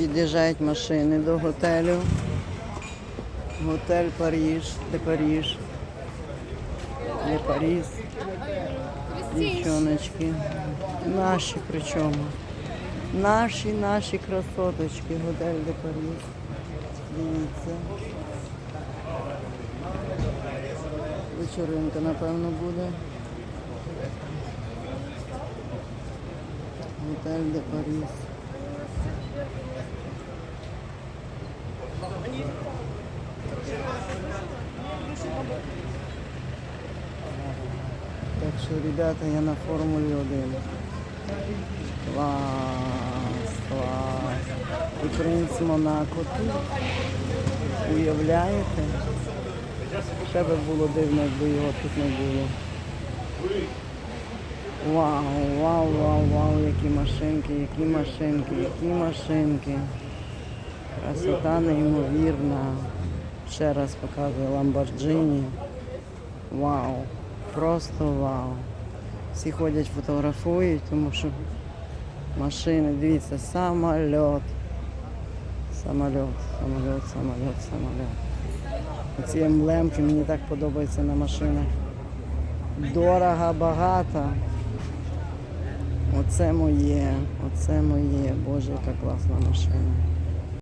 Під'їжджають машини до готелю. Готель Паріж, де Паріж. Де Паріж. Дівчоночки. Наші причому. Наші, наші красоточки. Готель де Паріж. Дивіться. Вечеринка, напевно, буде. Готель де Паріж. Так що, ребята, я на Формулі 1. Клас, клас. І принц Монако тут. Уявляєте? Ще би було дивно, якби його тут не було. Вау, вау, вау, вау, які машинки, які машинки, які машинки. Красота неймовірна. Ще раз показую Ламборджині. Вау, просто вау. Всі ходять, фотографують, тому що машини, дивіться, самольот. Самольот, самольот, самольот, самольот. Ці емблемки мені так подобаються на машинах. Дорого, багато. Оце моє, оце моє. Боже, яка класна машина.